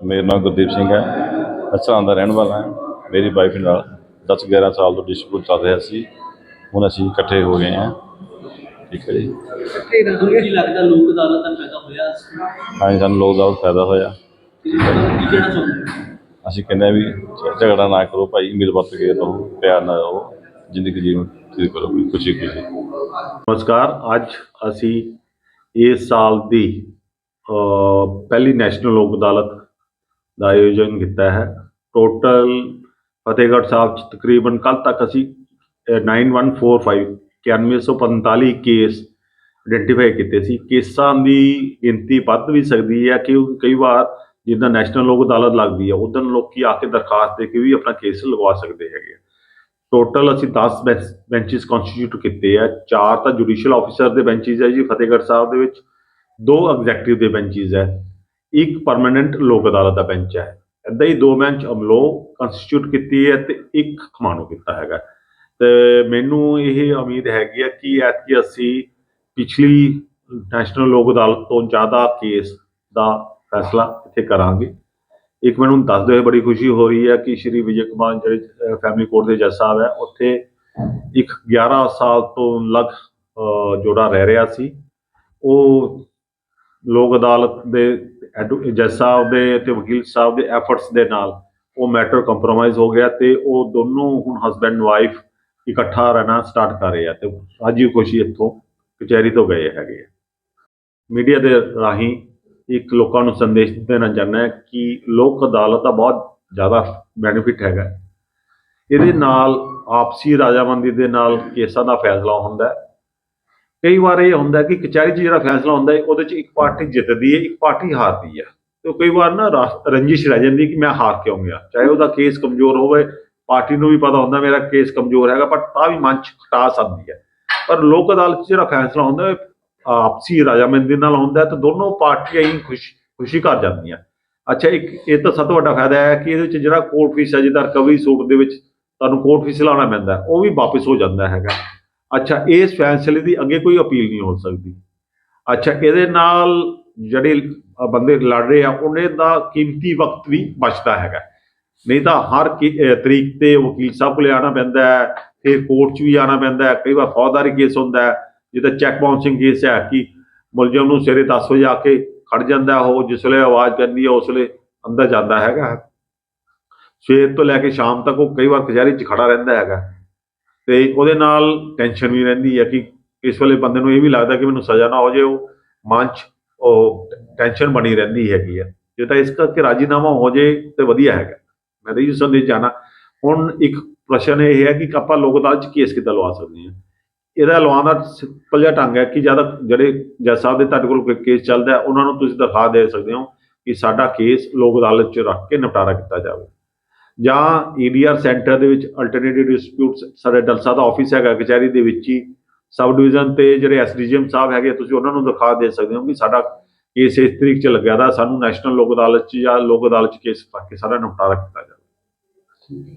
ਮੇਰਾ ਨਾਮ ਗੁਰਦੀਪ ਸਿੰਘ ਹੈ। ਅਸਰਾਂ ਦਾ ਰਹਿਣ ਵਾਲਾ ਹਾਂ। ਮੇਰੀ ਵਾਈਫ ਨਾਲ 10 11 ਸਾਲ ਤੋਂ ਡਿਸਪਿਊਟ ਚੱਲ ਰਿਹਾ ਸੀ। ਹੁਣ ਅਸੀਂ ਇਕੱਠੇ ਹੋ ਗਏ ਹਾਂ। ਠੀਕ ਹੈ ਜੀ। ਕੀ ਲੱਗਦਾ ਲੋਕ ਅਦਾਲਤ ਦਾ ਫਾਇਦਾ ਹੋਇਆ ਹਾਂ ਸਾਨੂੰ ਲੋਕ ਦਾ ਫਾਇਦਾ ਹੋਇਆ। ਕੀ ਕਹਿਣਾ ਚਾਹੁੰਦੇ ਹੋ? ਅਸੀਂ ਕਹਿੰਦੇ ਵੀ ਝਗੜਾ ਨਾ ਕਰੋ ਭਾਈ ਮਿਲ ਵਰਤ ਕੇ ਰਹੋ ਪਿਆਰ ਨਾਲ ਰਹੋ ਜ਼ਿੰਦਗੀ ਜੀਵਨ ਤੁਸੀਂ ਕਰੋ ਖੁਸ਼ੀ ਖੁਸ਼ੀ। ਨਮਸਕਾਰ। ਅੱਜ ਅਸੀਂ ਇਸ ਸਾਲ ਦੀ ਪਹਿਲੀ ਨੈਸ਼ਨਲ ਲੋਕ ਅਦਾਲਤ ਦਾ ਆਯੋਜਨ ਕੀਤਾ ਹੈ। ਟੋਟਲ ਫਤਿਹਗੜ੍ਹ ਸਾਹਿਬ ਚ ਤਕਰੀਬਨ ਕੱਲ ਤੱਕ ਅਸੀਂ ਅ, 9145 9145 ਕੇਸ ਆਇਡੈਂਟੀਫਾਈ ਕੀਤੇ ਸੀ। ਕੇਸਾਂ ਦੀ ਗਿਣਤੀ ਵੱਧ ਵੀ ਸਕਦੀ ਹੈ ਕਿ ਕਈ ਵਾਰ ਜਿੱਦਾਂ ਨੈਸ਼ਨਲ ਲੋਕ ਅਦਾਲਤ ਲੱਗਦੀ ਹੈ ਉਦੋਂ ਲੋਕੀ ਆ ਕੇ ਦਰਖਾਸਤ ਦੇ ਕੇ ਵੀ ਆਪਣਾ ਕੇਸ ਲਗਵਾ ਸਕਦੇ ਹੈਗੇ ਆ। ਟੋਟਲ ਅਸੀਂ 10 ਬੈਂਚਸ ਕਨਸਟੀਟਿਊਟ ਕੀਤੇ ਆ। ਚਾਰ ਤਾਂ ਜੁਡੀਸ਼ੀਅਲ ਆਫੀਸਰ ਦੇ ਬੈਂਚਸ ਹੈ ਜੀ ਫਤਿਹਗੜ੍ਹ ਸਾਹਿਬ ਦੇ ਵਿੱਚ। ਦੋ ਐਗਜ਼ੈਕਟਿਵ ਦੇ ਬੈਂਚਸ ਹੈ। ਇੱਕ ਪਰਮਨੈਂਟ ਲੋਕ ਅਦਾਲਤ ਦਾ ਬੈਂਚ ਹੈ। ਏਦਾਂ ਹੀ ਦੋ ਬੈਂਚ ਅਮਲੋ ਕਨਸਟੀਟਿਊਟ ਕੀਤੀ ਹੈ ਤੇ ਇੱਕ ਖਮਾਣੋ ਕੀਤਾ ਹੈਗਾ ਤੇ ਮੈਨੂੰ ਇਹ ਉਮੀਦ ਹੈਗੀ ਹੈ ਕਿ ਐਤਕੀ ਅਸੀਂ ਪਿਛਲੀ ਨੈਸ਼ਨਲ ਲੋਕ ਅਦਾਲਤ ਤੋਂ ਜ਼ਿਆਦਾ ਕੇਸ ਦਾ ਫੈਸਲਾ ਇੱਥੇ ਕਰਾਂਗੇ। ਇੱਕ ਮੈਨੂੰ ਦੱਸਦੇ ਹੋਏ ਬੜੀ ਖੁਸ਼ੀ ਹੋ ਰਹੀ ਹੈ ਕਿ ਸ਼੍ਰੀ ਵਿਜੇ ਕੁਮਾਰ ਜਿਹੜੇ ਫੈਮਿਲੀ ਕੋਰਟ ਦੇ ਜੱਜ ਸਾਹਿਬ ਹੈ, ਉੱਥੇ ਇੱਕ 11 ਸਾਲ ਤੋਂ ਲਗ ਜੋੜਾ ਰਹਿ ਰਿਹਾ ਸੀ। ਉਹ ਲੋਕ ਅਦਾਲਤ ਦੇ ਜੱਜ ਸਾਹਿਬ ਦੇ ਤੇ ਵਕੀਲ ਸਾਹਿਬ ਦੇ ਐਫਰਟਸ ਦੇ ਨਾਲ ਉਹ ਮੈਟਰ ਕੰਪਰੋਮਾਈਜ਼ ਹੋ ਗਿਆ ਤੇ ਉਹ ਦੋਨੋਂ ਹੁਣ ਹਸਬੈਂਡ ਵਾਈਫ ਇਕੱਠਾ ਰਹਿਣਾ ਸਟਾਰਟ ਕਰ ਰਹੇ ਆ ਤੇ ਰਾਜੀ ਖੁਸ਼ੀ ਇੱਥੋਂ ਕਚਹਿਰੀ ਤੋਂ ਗਏ ਹੈਗੇ ਆ। ਮੀਡੀਆ ਦੇ ਰਾਹੀਂ ਇੱਕ ਲੋਕਾਂ ਨੂੰ ਸੰਦੇਸ਼ ਦੇਣਾ ਚਾਹੁੰਦਾ ਹੈ ਕਿ ਲੋਕ ਅਦਾਲਤ ਦਾ ਬਹੁਤ ਜ਼ਿਆਦਾ ਬੈਨੀਫਿਟ ਹੈਗਾ। ਇਹਦੇ ਨਾਲ ਆਪਸੀ ਰਾਜਾਮੰਦੀ ਦੇ ਨਾਲ ਕੇਸਾਂ ਦਾ ਫੈਸਲਾ ਹੁੰਦਾ ਹੈ। ਕਈ ਵਾਰ ਇਹ ਹੁੰਦਾ ਕਿ ਕਚਹਿਰੀ 'ਚ ਜਿਹੜਾ ਫੈਸਲਾ ਹੁੰਦਾ ਹੈ, ਉਹਦੇ 'ਚ ਇੱਕ ਪਾਰਟੀ ਜਿੱਤਦੀ ਹੈ, ਇੱਕ ਪਾਰਟੀ ਹਾਰਦੀ ਹੈ। ਤੇ ਕਈ ਵਾਰ ਨਾ ਰੰਜਿਸ਼ ਰਹਿ ਜਾਂਦੀ ਕਿ ਮੈਂ ਹਾਰ ਕਿਉਂ ਗਿਆ? ਚਾਹੇ ਉਹਦਾ ਕੇਸ ਕਮਜ਼ੋਰ ਹੋਵੇ, ਪਾਰਟੀ ਨੂੰ ਵੀ ਪਤਾ ਹੁੰਦਾ ਮੇਰਾ ਕੇਸ ਕਮਜ਼ੋਰ ਹੈਗਾ, ਪਰ ਤਾਂ ਵੀ ਮਨ 'ਚ ਖਟਾ ਸਕਦੀ ਹੈ। ਪਰ ਲੋਕ ਅਦਾਲਤ 'ਚ ਜਿਹੜਾ ਫੈਸਲਾ ਹੁੰਦਾ ਹੈ, ਆਪਸੀ ਰਾਜਾਮੰਦੀ ਨਾਲ ਹੁੰਦਾ ਹੈ ਦੋਨੋਂ ਪਾਰਟੀਆਂ ਹੀ ਖੁਸ਼, ਖੁਸ਼ੀ ਕਰ ਜਾਂਦੀਆਂ। ਅੱਛਾ, ਇੱਕ, ਇਹ ਤਾਂ ਸਭ ਤੋਂ ਵੱਡਾ ਫਾਇਦਾ ਹੈ ਕਿ ਇਹਦੇ ਵਿੱਚ ਜਿਹੜਾ ਕੋਰਟ ਫੀਸ ਹੈ, ਜਿੱਦਾਂ ਰਿਕਵਰੀ ਸੂਟ ਦੇ ਵਿੱਚ ਤੁਹਾਨੂੰ ਕੋਰਟ ਫੀਸ ਲਾਉਣਾ ਪੈਂਦਾ ਉਹ ਵੀ ਵਾਪਸ ਹੋ ਜਾਂਦਾ ਹੈਗਾ। ਅੱਛਾ, ਇਸ ਫੈਸਲੇ ਦੀ ਅੱਗੇ ਕੋਈ ਅਪੀਲ ਨਹੀਂ ਹੋ ਸਕਦੀ। ਅੱਛਾ, ਇਹਦੇ ਨਾਲ ਜਿਹੜੇ ਬੰਦੇ ਲੜ ਰਹੇ ਆ, ਉਹਨੇ ਦਾ ਕੀਮਤੀ ਵਕਤ ਵੀ ਬਚਦਾ ਹੈਗਾ। ਨਹੀਂ ਤਾਂ ਹਰ ਕੀ- ਤਰੀਕ ਤੇ ਵਕੀਲ ਸਾਹਿਬ ਕੋਲੇ ਆਉਣਾ ਪੈਂਦਾ ਹੈ, ਫਿਰ ਕੋਰਟ 'ਚ ਵੀ ਆਉਣਾ ਪੈਂਦਾ ਹੈ, ਕਈ ਵਾਰ ਫੌਜਦਾਰੀ ਕੇਸ ਹੁੰਦਾ ਹੈ, ਜਿੱਦਾਂ ਚੈੱਕ ਬਾਉਂਸਿੰਗ ਕੇਸ ਹੈ ਕਿ ਮੁਲਜ਼ਮ ਨੂੰ ਸਵੇਰੇ 10 ਵਜੇ ਆ ਕੇ ਖੜ ਜਾਂਦਾ ਉਹ ਜਿਸ ਵੇਲੇ ਆਵਾਜ਼ ਕਰਨੀ ਹੈ, ਉਸ ਵੇਲੇ ਅੰਦਰ ਜਾਂਦਾ ਹੈਗਾ। ਸਵੇਰ ਤੋਂ ਲੈ ਕੇ ਸ਼ਾਮ ਤੱਕ ਉਹ ਕਈ ਵਾਰ ਕਚਹਿਰੀ 'ਚ ਖੜਾ ਰਹਿੰਦਾ ਹੈਗਾ। ਤੇ ਉਹਦੇ ਨਾਲ ਟੈਨਸ਼ਨ ਵੀ ਰਹਿੰਦੀ ਹੈ ਕਿ ਇਸ ਵੇਲੇ ਬੰਦੇ ਨੂੰ ਇਹ ਵੀ ਲੱਗਦਾ ਕਿ ਮੈਨੂੰ ਸਜ਼ਾ ਨਾ ਹੋ ਜਾਏ, ਉਹ ਮਨ 'ਚ ਉਹ ਟੈਨਸ਼ਨ ਬਣੀ ਰਹਿੰਦੀ ਹੈਗੀ ਹੈ ਜੇ ਤਾਂ ਇਸ ਕਰਕੇ ਰਾਜੀਨਾਮਾ ਹੋ ਜਾਏ ਤੇ ਵਧੀਆ ਹੈਗਾ। ਮੈਂ ਤਾਂ ਇਹ ਸੰਦੇਸ਼ ਜਾਣਾ। ਹੁਣ ਇੱਕ ਪ੍ਰਸ਼ਨ ਇਹ ਹੈ ਕਿ ਆਪਾਂ ਲੋਕ ਅਦਾਲਤ 'ਚ ਕੇਸ ਕਿੱਦਾਂ ਲਵਾ ਸਕਦੇ ਹਾਂ? ਇਹਦਾ ਲਵਾਉਣ ਦਾ ਸਿੰਪਲ ਜਿਹਾ ਢੰਗ ਹੈ ਕਿ ਜ਼ਿਆਦਾ ਜਿਹੜੇ ਜੱਜ ਸਾਹਿਬ ਦੇ ਤੁਹਾਡੇ ਕੋਲ ਕੋਈ ਕੇਸ ਚੱਲਦਾ ਉਹਨਾਂ ਨੂੰ ਤੁਸੀਂ ਦਰਖਾਸਤ ਦੇ ਸਕਦੇ ਹੋ ਕਿ ਸਾਡਾ ਕੇਸ ਲੋਕ ਅਦਾਲਤ 'ਚ ਰੱਖ ਕੇ ਨਿਪਟਾਰਾ ਕੀਤਾ ਜਾਵੇ। ਜਾਂ ਈਡੀਆਰ ਸੈਂਟਰ ਦੇ ਵਿੱਚ ਅਲਟਰਨੇਟਿਵ ਡਿਸਪਿਊਟਸ ਸਾਡੇ ਡਲਸਾ ਦਾ ਆਫਿਸ ਹੈਗਾ, ਕਚਹਿਰੀ ਦੇ ਵਿੱਚ ਹੀ ਸਬ ਡਿਵੀਜ਼ਨ ਤੇ ਜਿਹੜੇ ਐਸਡੀਜੀਐਮ ਸਾਹਿਬ ਹੈਗੇ, ਤੁਸੀਂ ਉਹਨਾਂ ਨੂੰ ਦਰਖਾਸਤ ਦੇ ਸਕਦੇ ਹੋ ਕਿ ਸਾਡਾ ਕੇਸ ਇਸ ਤਰੀਕ 'ਚ ਲੱਗਿਆ ਦਾ, ਸਾਨੂੰ ਨੈਸ਼ਨਲ ਲੋਕ ਅਦਾਲਤ 'ਚ ਜਾਂ ਲੋਕ ਅਦਾਲਤ 'ਚ ਕੇਸ ਪਾ ਕੇ ਸਾਰਾ ਨਿਪਟਾਰਾ ਕੀਤਾ ਜਾਵੇ।